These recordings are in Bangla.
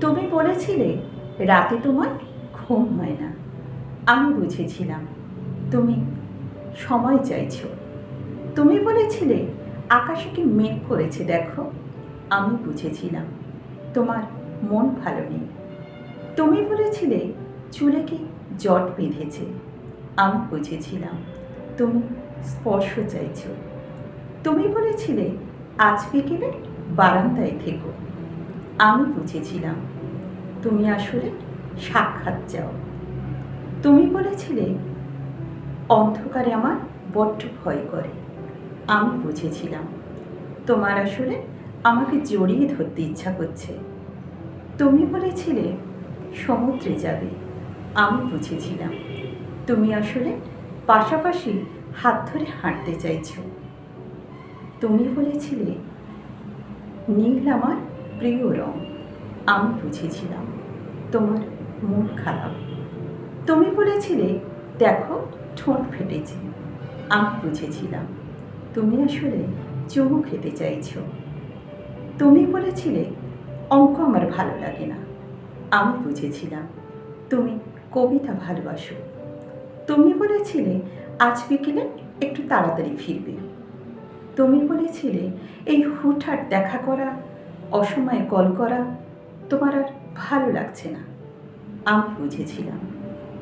তুমি বলেছিলে, রাতে তোমার ঘুম হয় না। আমি বুঝেছিলাম। তুমি সময় চাইছ। তুমি বলেছিলে আকাশে কি মেঘ করেছে, দেখো। আমি বুঝেছিলাম। তোমার মন ভালো নেই। তুমি বলেছিলে, চুলে কি জট বেঁধেছে। আমি বুঝেছিলাম। তুমি স্পর্শ চাইছ। তুমি বলেছিলে, আজ বিকেলে বারান্দায় থেকো। আমি বুঝেছিলাম। তুমি আসলে সাক্ষাৎ চাও। তুমি বলেছিলে, অন্ধকারে আমার বড্ড ভয় করে। আমি বুঝেছিলাম। তোমার আসলে আমাকে জড়িয়ে ধরতে ইচ্ছা করছে। তুমি বলেছিলে, সমুদ্রে যাবে। আমি বুঝেছিলাম। তুমি আসলে পাশাপাশি হাত ধরে হাঁটতে চাইছ। তুমি বলেছিলে, নীল আমার প্রিয় রং আমি বুঝেছিলাম তোমার মন খারাপ। তুমি বলেছিলে, দেখো, ঠোঁট ফেটেছে। আমি বুঝেছিলাম, তুমি আসলে চুমু খেতে চাইছ। তুমি বলেছিলে, অঙ্ক আমার ভালো লাগে না। আমি বুঝেছিলাম, তুমি কবিতা ভালোবাসো। তুমি বলেছিলে, আজ বিকেলে একটু তাড়াতাড়ি ফিরবে। তুমি বলেছিলে, এই হুটহাট দেখা করা অসময়ে কল করা তোমার আর ভালো লাগছে না। আমি বুঝেছিলাম,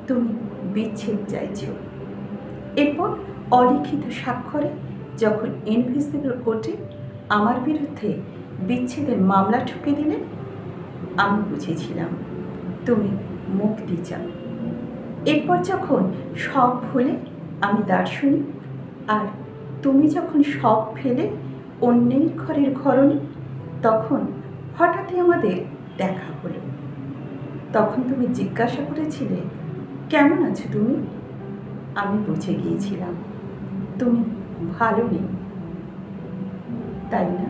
তুমি বিচ্ছেদ চাইছ। এরপর অলিখিত স্বাক্ষরে যখন ইনভিজিবল কোর্টে আমার বিরুদ্ধে বিচ্ছেদের মামলা ঠুকে দিলে, আমি বুঝেছিলাম, তুমি মুক্তি চাও। এরপর যখন সব ভুলে আমি দার্শনিক, আর তুমি যখন সব ফেলে অন্যের ঘরের ঘরণী তখন হঠাৎই আমাদের দেখা হলো। তখন তুমি জিজ্ঞাসা করেছিলে, কেমন আছো তুমি? আমি বুঝে গিয়েছিলাম, তুমি ভালো নেই। তাই না?